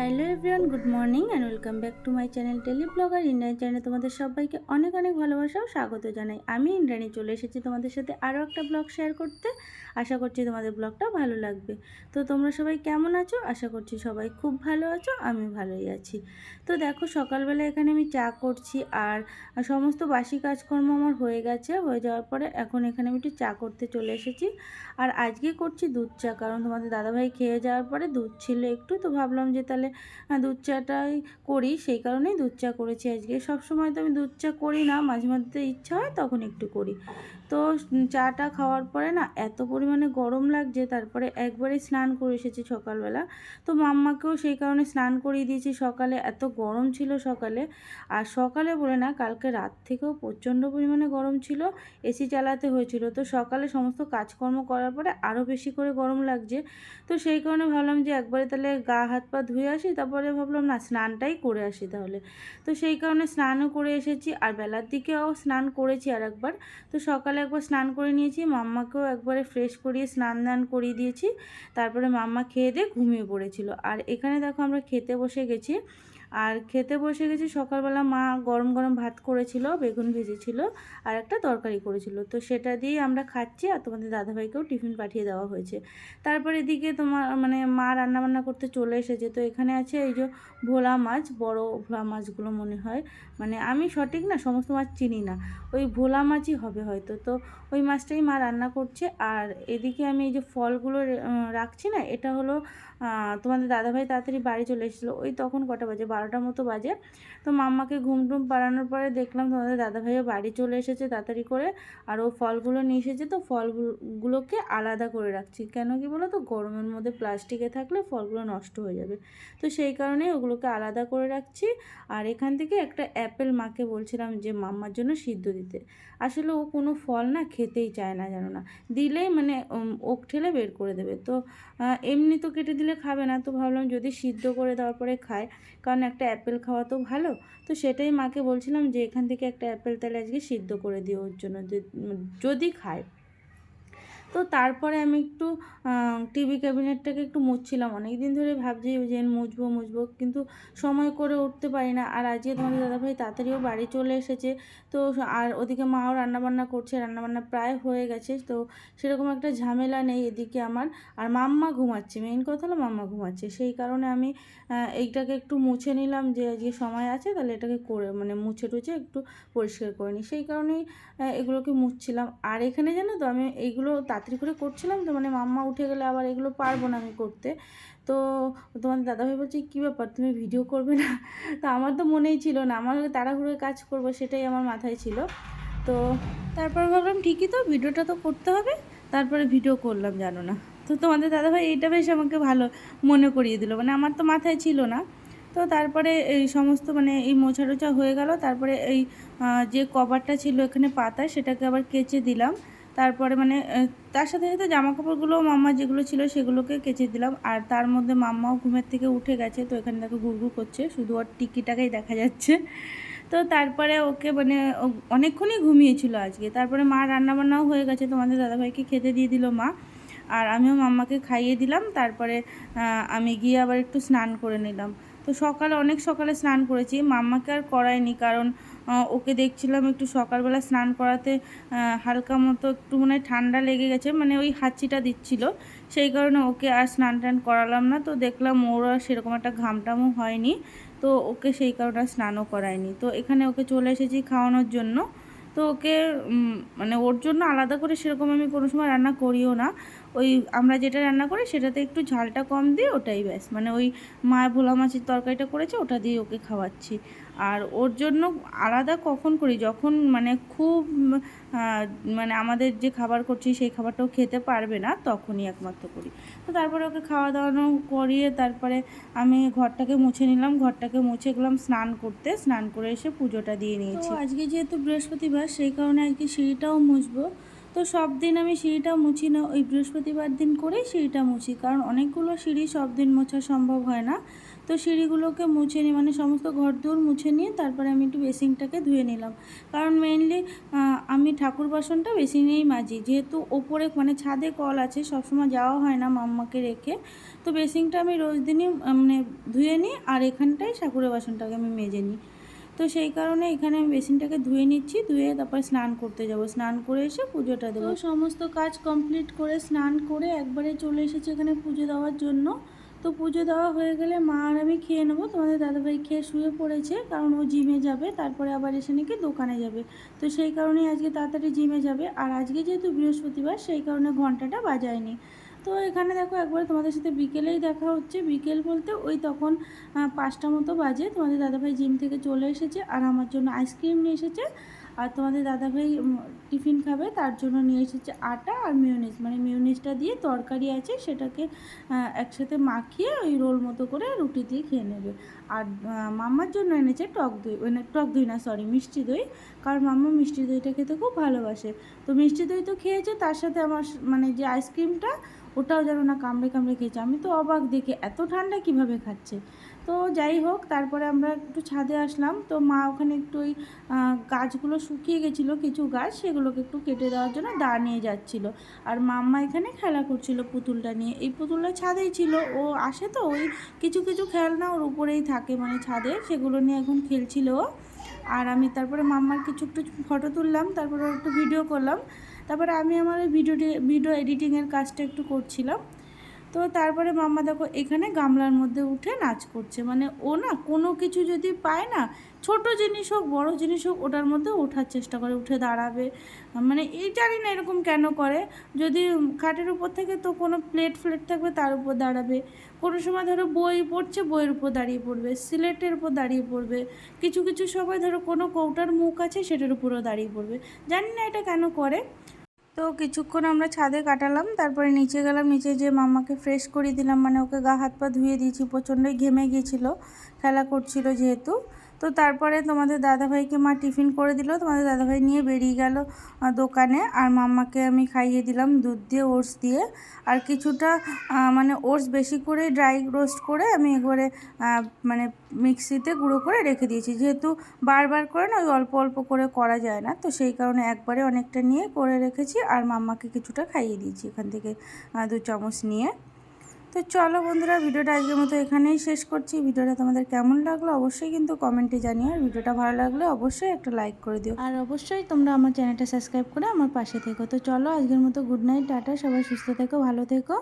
Hello everyone, good morning and welcome back to my channel tele blogger Indian চ্যানেলে তোমাদের সবাইকে অনেক অনেক ভালোবাসা ও স্বাগত জানাই। আমি ইন্দ্রাণী, চলে এসেছি তোমাদের সাথে আরও একটা ব্লগ শেয়ার করতে। আশা করছি তোমাদের ব্লগটা ভালো লাগবে। তো তোমরা সবাই কেমন আছো? আশা করছি সবাই খুব ভালো আছো আমি ভালোই আছি। তো দেখো, সকালবেলা এখানে আমি চা করছি আর সমস্ত বাসি কাজকর্ম আমার হয়ে গেছে। হয়ে যাওয়ার পরে এখন এখানে আমি একটু চা করতে চলে এসেছি। আর আজকে করছি দুধ চা, কারণ তোমাদের দাদাভাই খেয়ে যাওয়ার পরে দুধ ছিল একটু, তো ভাবলাম যে তাহলে আহ, দুধ চাটাই করি সেই কারণেই দুধ চা করেছি আজকে। সব সময় তো আমি দুধ চা করি না মাঝে মধ্যে ইচ্ছা হয় তখন একটু করি। তো চাটা খাওয়ার পরে না এত পরিমাণে গরম লাগছে তারপরে একবারে স্নান করে এসেছি সকালবেলা। তো মাম্মাকেও সেই কারণে স্নান করিয়ে দিয়েছি সকালে এত গরম ছিল সকালে। আর সকালে বলে না কালকে রাত থেকেও প্রচণ্ড পরিমাণে গরম ছিল এসি চালাতে হয়েছিল। তো সকালে সমস্ত কাজকর্ম করার পরে আরও বেশি করে গরম লাগছে। তো সেই কারণে ভাবলাম যে একবারে তাহলে গা হাত পা ধুয়ে আসি, তারপরে ভাবলাম, না, স্নানটাই করে আসি তাহলে। তো সেই কারণে স্নানও করে এসেছি। আর বেলার দিকেও স্নান করেছি আর একবার তো সকালে একবার স্নান করে নিয়েছি, মাম্মাকেও একবারে ফ্রেশ করিয়ে স্নান দান করিয়ে দিয়েছি। তারপরে মাম্মা খেয়ে দিয়ে ঘুমিয়ে পড়েছিল। আর এখানে দেখো আমরা খেতে বসে গেছি। আর খেতে বসে গেছি সকালবেলা মা গরম গরম ভাত করেছিল, বেগুন ভেজেছিল আর একটা তরকারি করেছিল। তো সেটা দিয়েই আমরা খাচ্ছি আর তোমাদের দাদাভাইকেও টিফিন পাঠিয়ে দেওয়া হয়েছে। তারপর এদিকে তোমার মানে মা রান্নাবান্না করতে চলে এসেছে। তো এখানে আছে এই যে ভোলা মাছ, বড় ভোলা মাছগুলো মনে হয়। মানে আমি সঠিক না? সমস্ত মাছ চিনি না। ওই ভোলা মাছই হবে হয়তো। তো ওই মাছটাই মা রান্না করছে। আর এদিকে আমি এই যে ফলগুলো রাখছি না, এটা হলো তোমাদের দাদাভাই তাড়াতাড়ি বাড়ি চলে এসেছিল। ওই তখন কটা বাজে? বারোটার মতো বাজে। তো মাম্মাকে ঘুম টুম পাড়ানোর পরে দেখলাম তোমাদের দাদাভাইও বাড়ি চলে এসেছে তাড়াতাড়ি করে। আর ও ফলগুলো নিয়ে এসেছে তো ফলগুলোকে আলাদা করে রাখছি। কেন কি বলো তো গরমের মধ্যে প্লাস্টিকে থাকলে ফলগুলো নষ্ট হয়ে যাবে। তো সেই কারণে ওগুলোকে আলাদা করে রাখছি। আর এখান থেকে একটা অ্যাপেল মাকে বলছিলাম যে, মাম্মার জন্য সিদ্ধ দিতে। আসলে ও কোনো ফল না খেতেই চায় না জানো না। দিলেই মানে ওক ঠেলে বের করে দেবে। তো এমনি তো কেটে দিলে খাবে না। তো ভাবলাম যদি সিদ্ধ করে দেওয়ার পরে খায়। কারণ একটা অ্যাপেল খাওয়া তো ভালো। তো সেটাই মাকে বলছিলাম যে, এখান থেকে একটা অ্যাপেল তাহলে আজকে সিদ্ধ করে দিও ওর জন্য। যদি খায়। তো তারপরে আমি একটু টিভি ক্যাবিনেটটাকে একটু মুছছিলাম। অনেক দিন ধরে ভাবছি যে মুছবো মুছবো, কিন্তু সময় করে উঠতে পারি না। আর আজকে তোমাদের দাদাভাই তাড়াতাড়িও বাড়ি চলে এসেছে। তো আর ওদিকে মাও রান্নাবান্না করছে, রান্নাবান্না প্রায় হয়ে গেছে। তো সেরকম একটা ঝামেলা নেই এদিকে আমার। আর মাম্মা ঘুমাচ্ছে মেইন কথা হলো মাম্মা ঘুমাচ্ছে। সেই কারণে আমি এইটাকে একটু মুছে নিলাম যে আজকে সময় আছে তাহলে এটাকে করে মানে মুছে টুছে একটু পরিষ্কার করে নিই। সেই কারণেই এগুলোকে মুছছিলাম। আর এখানে জানো তো আমি এইগুলো তাড়াতাড়ি করে করছিলাম তো মানে মাম্মা উঠে গেলে আবার এগুলো পারব না আমি করতে। তো তোমার দাদাভাই বলছে, কী ব্যাপার, তুমি ভিডিও করবে না? তো আমার তো মনেই ছিল না, আমার তাড়াহুড়ো কাজ করব সেটাই আমার মাথায় ছিল। তো তারপর ভাবলাম, ঠিকই তো ভিডিওটা তো করতে হবে, তারপরে ভিডিও করলাম, জানো না। তো তোমাদের দাদাভাই এইটা বেশ আমাকে ভালো মনে করিয়ে দিল মানে আমার তো মাথায় ছিল না। তো তারপরে এই সমস্ত মানে এই মোছা টোছা হয়ে গেল, তারপরে এই যে কভারটা ছিল এখানে পাতায়, সেটাকে আবার কেচে দিলাম। তারপরে মানে তার সাথে সাথে জামা কাপড়গুলো মাম্মা যেগুলো ছিল সেগুলোকে কেচে দিলাম। আর তার মধ্যে মাম্মাও ঘুমের থেকে উঠে গেছে, তো এখানে দেখো গুড়গুড় করছে, শুধু ওর টিকিটাকেই দেখা যাচ্ছে। তো তারপরে ওকে মানে অনেকক্ষণই ঘুমিয়েছিল আজকে। তারপরে মা রান্নাবান্নাও হয়ে গেছে, তোমাদের দাদাভাইকে খেতে দিয়ে দিল মা। আর আমিও মাম্মাকে খাইয়ে দিলাম, তারপরে আমি গিয়ে আবার একটু স্নান করে নিলাম। তো সকালে, অনেক সকালে স্নান করেছি, মাম্মাকে আর করায়নি, কারণ ওকে দেখছিলাম একটু সকালবেলা স্নান করাতে হালকা মতো একটু মানে ঠান্ডা লেগে গেছে মানে ওই হাঁচিটা দিচ্ছিল। সেই কারণে ওকে আর স্নান টান করালাম না, তো দেখলাম ওর আর সেরকম একটা ঘামটামও হয়নি, তো ওকে সেই কারণে স্নানও করায়নি। তো এখানে ওকে চলে এসেছি খাওয়ানোর জন্য। তো ওকে মানে ওর জন্য আলাদা করে সেরকম আমি কোনো সময় রান্না করিও না। ওই আমরা যেটা রান্না করি সেটাতে একটু ঝালটা কম দিয়ে ওটাই ব্যাস মানে ওই মা ভোলা মাছের তরকারিটা করেছে ওটা দিয়ে ওকে খাওয়াচ্ছি। আর ওর জন্য আলাদা কখন করি? যখন মানে খুব মানে আমাদের যে খাবার করছি সেই খাবারটাও খেতে পারবে না তখনই একমাত্র করি। তো তারপরে ওকে খাওয়া দাওয়ানো করিয়ে তারপরে আমি ঘরটাকে মুছে নিলাম ঘরটাকে মুছে গেলাম স্নান করতে। স্নান করে এসে পুজোটা দিয়ে নিয়েছি। আজকে যেহেতু বৃহস্পতিবার সেই কারণে আজকে সিঁড়িটাও মুছবো। তো সব দিন আমি সিঁড়িটা মুছি না ওই বৃহস্পতিবার দিন করেই সিঁড়িটা মুছি। কারণ অনেকগুলো সিঁড়ি সব দিন মোছা সম্ভব হয় না। তো সিঁড়িগুলোকে মুছে নিই মানে সমস্ত ঘর দৌড় মুছে নিয়ে তারপরে আমি একটু বেসিনটাকে ধুয়ে নিলাম। কারণ মেইনলি আমি ঠাকুর বাসনটা বেসিনেই মাজি। যেহেতু ওপরে মানে ছাদে কল আছে, সবসময় যাওয়া হয় না মাম্মাকে রেখে। তো বেসিনটা আমি রোজ দিনই মানে ধুয়ে নিই আর এখানটাই ঠাকুরের বাসনটাকে আমি মেজে নিই। তো সেই কারণে এখানে আমি বেসিনটাকে ধুয়ে নিচ্ছি, ধুয়ে তারপরে স্নান করতে যাব। স্নান করে এসে পুজোটা দেবো। সমস্ত কাজ কমপ্লিট করে স্নান করে একবারে চলে এসেছি এখানে পুজো দেওয়ার জন্য। তো পুজো দেওয়া হয়ে গেলে মা আর আমি খেয়ে নেব। তোমাদের দাদাভাই খেয়ে শুয়ে পড়েছে, কারণ ও জিমে যাবে, তারপরে আবার এসে নাকি দোকানে যাবে। তো সেই কারণেই আজকে তাড়াতাড়ি জিমে যাবে। আর আজকে যেহেতু বৃহস্পতিবার, সেই কারণে ঘন্টাটা বাজায়নি। তো এখানে দেখো একবার তোমাদের সাথে বিকেলেই দেখা হচ্ছে। বিকেল বলতে ওই তখন পাঁচটা মতো বাজে। তোমাদের দাদাভাই জিম থেকে চলে এসেছে, আর আমার জন্য আইসক্রিম নিয়ে এসেছে। আর তোমাদের দাদাভাই টিফিন খাবে, তার জন্য নিয়ে এসেছে আটা আর মিউনিস মানে মিউনিসটা দিয়ে তরকারি আছে, সেটাকে একসাথে মাখিয়ে ওই রোল মতো করে রুটি দিয়ে খেয়ে নেবে। আর মাম্মার জন্য এনেছে টক দই মানে টক দই না সরি মিষ্টি দই। কারণ মাম্মা মিষ্টি দইটা খেতে খুব ভালোবাসে। তো মিষ্টি দই তো খেয়েছে, তার সাথে আমার মানে যে আইসক্রিমটা ওটাও যেন না কামড়ে কামড়ে খেয়েছে। আমি তো অবাক দেখে, এত ঠান্ডা কীভাবে খাচ্ছে? তো যাই হোক, তারপরে আমরা একটু ছাদে আসলাম। তো মা ওখানে একটু ওই গাছগুলো শুকিয়ে গেছিল, কিছু গাছ, সেগুলোকে একটু কেটে দেওয়ার জন্য দা নিয়ে যাচ্ছিল। আর মাম্মা এখানে খেলা করছিল পুতুলটা নিয়ে। এই পুতুলটা ছাদেই ছিল। ও আসে তো, ওই কিছু কিছু খেলনা ওর উপরেই থাকে মানে ছাদে, সেগুলো নিয়ে এখন খেলছিল ও। আর আমি তারপরে মাম্মার কিছু, একটু ফটো তুললাম, তারপরে একটু ভিডিও করলাম। তারপরে আমি আমার ভিডিও ভিডিও এডিটিংয়ের কাজটা একটু করছিলাম। তো তারপরে মাম্মা দেখো এখানে গামলার মধ্যে উঠে নাচ করছে। মানে ও না কোনো কিছু যদি পায় না, ছোট জিনিস হোক, বড় জিনিস হোক, ওটার মধ্যে ওঠার চেষ্টা করে, উঠে দাঁড়াবে। মানে এই জানি না এরকম কেন করে। যদি খাটের উপর থেকে তো কোনো প্লেট ফ্লেট থাকবে, তার উপর দাঁড়াবে। কোনো সময় ধরো বই পড়ছে, বইয়ের উপর দাঁড়িয়ে পড়বে, সিলেটের উপর দাঁড়িয়ে পড়বে। কিছু কিছু সময় ধরো কোনো কৌটার মুখ আছে, সেটার উপরেও দাঁড়িয়ে পড়বে। জানি না এটা কেন করে। তো কিছুক্ষণ আমরা ছাদে কাটালাম, তারপরে নিচে গেলাম, নিচে যে মামাকে ফ্রেশ করে দিলাম মানে ওকে গা হাত পা ধুয়ে দিয়েছি, প্রচণ্ডই ঘেমে গিয়েছিল, খেলা করছিল যেহেতু। তো তারপরে তোমাদের দাদাভাইকে মা টিফিন করে দিল। তোমাদের দাদাভাই নিয়ে বেরিয়ে গেল দোকানে। আর মাম্মাকে আমি খাইয়ে দিলাম দুধ দিয়ে, ওটস দিয়ে। আর কিছুটা মানে ওটস বেশি করে ড্রাই রোস্ট করে আমি একবারে মানে মিক্সিতে গুঁড়ো করে রেখে দিয়েছি। যেহেতু বারবার করে না, ওই অল্প অল্প করে করা যায় না। তো সেই কারণে একবারে অনেকটা নিয়ে করে রেখেছি। আর মাম্মাকে কিছুটা খাইয়ে দিয়েছি এখান থেকে দু চামচ নিয়ে। তো চলো বন্ধুরা, ভিডিওটা আজকের মতো এখানেই শেষ করছি। ভিডিওটা তোমাদের কেমন লাগল অবশ্যই কিন্তু কমেন্টে জানিও। আর ভিডিওটা ভালো লাগলে অবশ্যই একটা লাইক করে দিও। আর অবশ্যই তোমরা আমার চ্যানেলটা সাবস্ক্রাইব করে আমার পাশে থেকো। তো চলো আজকের মতো গুড নাইট টাটা, সবাই সুস্থ থেকো, ভালো থেকো।